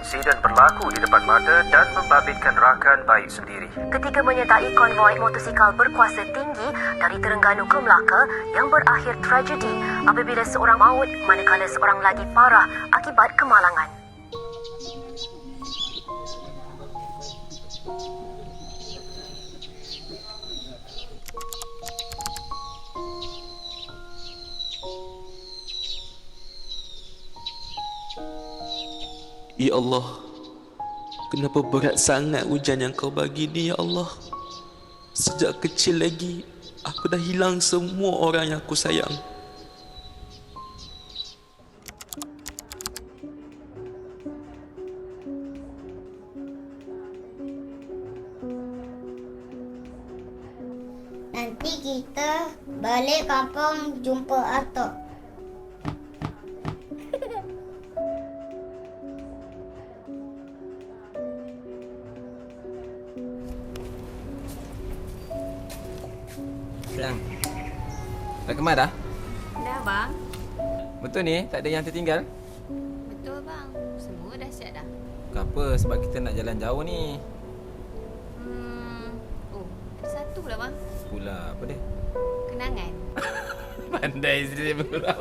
insiden berlaku di depan mata dan membabitkan rakan baik sendiri. Ketika menyertai konvoi motosikal berkuasa tinggi dari Terengganu ke Melaka yang berakhir tragedi apabila seorang maut manakala seorang lagi parah akibat kemalangan. Ya Allah Kenapa berat sangat hujan yang kau bagi ni Ya Allah Sejak kecil lagi Aku dah hilang semua orang yang aku sayang Nanti kita balik kampung jumpa Atok. Dah kemas dah? Dah bang. Betul ni? Tak ada yang tertinggal? Betul bang. Semua dah siap dah. Kenapa? Sebab kita nak jalan jauh ni. Hmm. Oh, ada satu pula bang. Pula apa dia? Kenangan. Pandai isteri saya bergurau.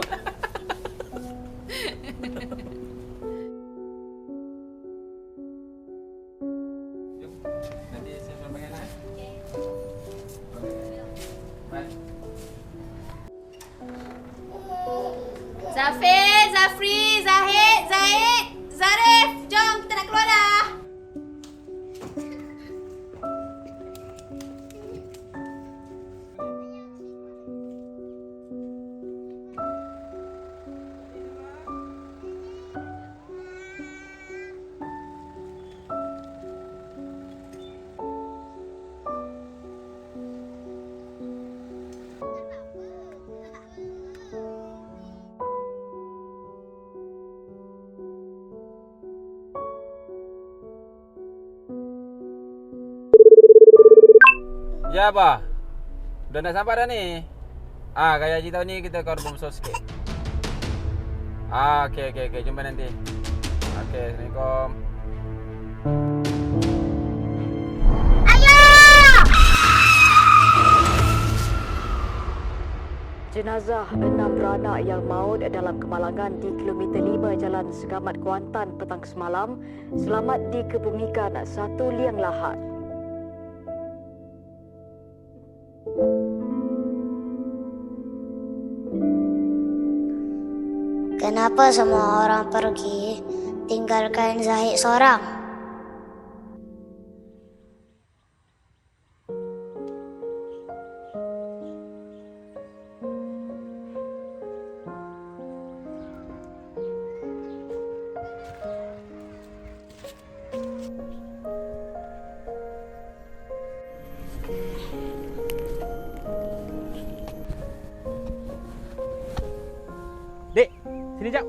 segunda-feira. Ya, apa? Dah nak sampai dah ni. Ah, gaya haji tahun ni kita kau bom sos sikit. Ah, okey okey okey, jumpa nanti. Okey, Assalamualaikum. Jenazah enam beranak yang maut dalam kemalangan di kilometer 5 Jalan Segamat Kuantan petang semalam selamat dikebumikan satu liang lahat. Kenapa semua orang pergi tinggalkan Zahid seorang? Sini jap.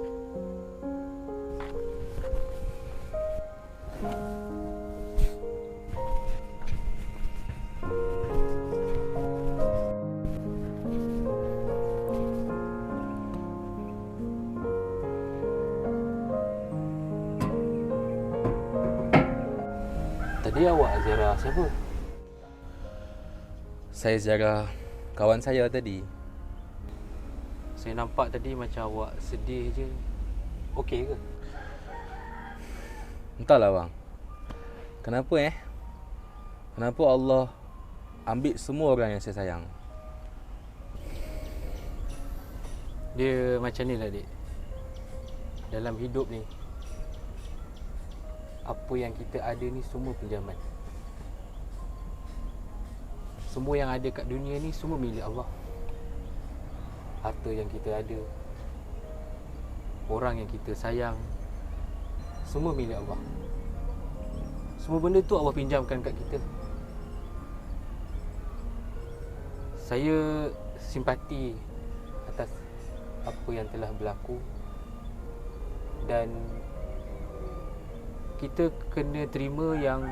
Tadi awak ziarah siapa? Saya ziarah kawan saya tadi. Saya nampak tadi macam awak sedih je Okey ke? Entahlah bang. Kenapa eh? Kenapa Allah ambil semua orang yang saya sayang? Dia macam ni lah dik Dalam hidup ni Apa yang kita ada ni semua pinjaman Semua yang ada kat dunia ni semua milik Allah Harta yang kita ada Orang yang kita sayang Semua milik Allah. Semua benda tu Allah pinjamkan kat kita. Saya simpati atas apa yang telah berlaku dan kita kena terima yang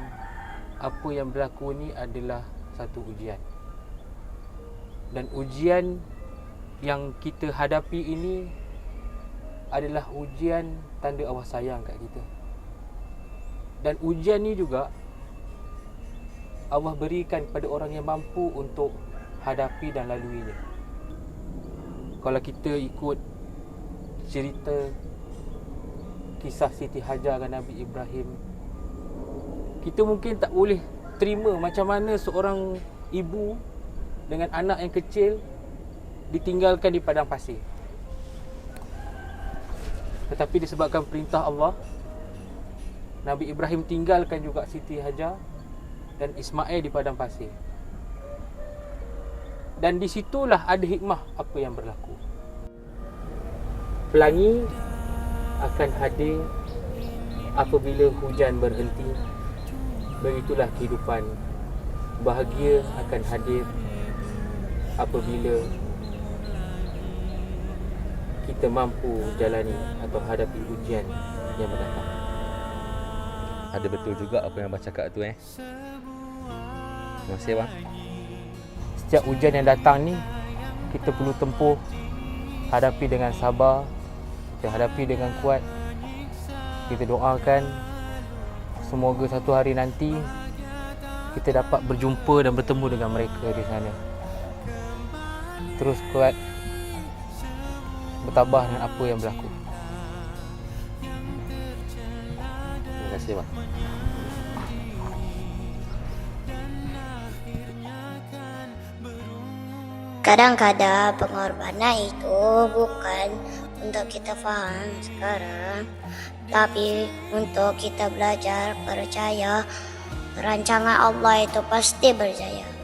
apa yang berlaku ni adalah satu ujian. Dan ujian yang kita hadapi ini adalah ujian tanda Allah sayang kat kita Dan ujian ni juga Allah berikan kepada orang yang mampu untuk hadapi dan laluinya. Kalau kita ikut cerita kisah Siti Hajar dan Nabi Ibrahim kita mungkin tak boleh terima macam mana seorang ibu dengan anak yang kecil ditinggalkan di padang pasir. Tetapi disebabkan perintah Allah Nabi Ibrahim tinggalkan juga Siti Hajar dan Ismail di padang pasir. Dan di situlah ada hikmah apa yang berlaku. Pelangi akan hadir apabila hujan berhenti. Begitulah kehidupan. Bahagia akan hadir apabila kita mampu jalani atau hadapi ujian yang mendatang. Ada betul juga apa yang abang cakap tu eh. Terima kasih bang. Setiap ujian yang datang ni kita perlu tempuh hadapi dengan sabar, kita hadapi dengan kuat. Kita doakan semoga satu hari nanti kita dapat berjumpa dan bertemu dengan mereka di sana. Terus kuat bertabah dengan apa yang berlaku. Terima kasih bang. Kadang-kadang pengorbanan itu bukan untuk kita faham sekarang, tapi untuk kita belajar percaya rancangan Allah itu pasti berjaya.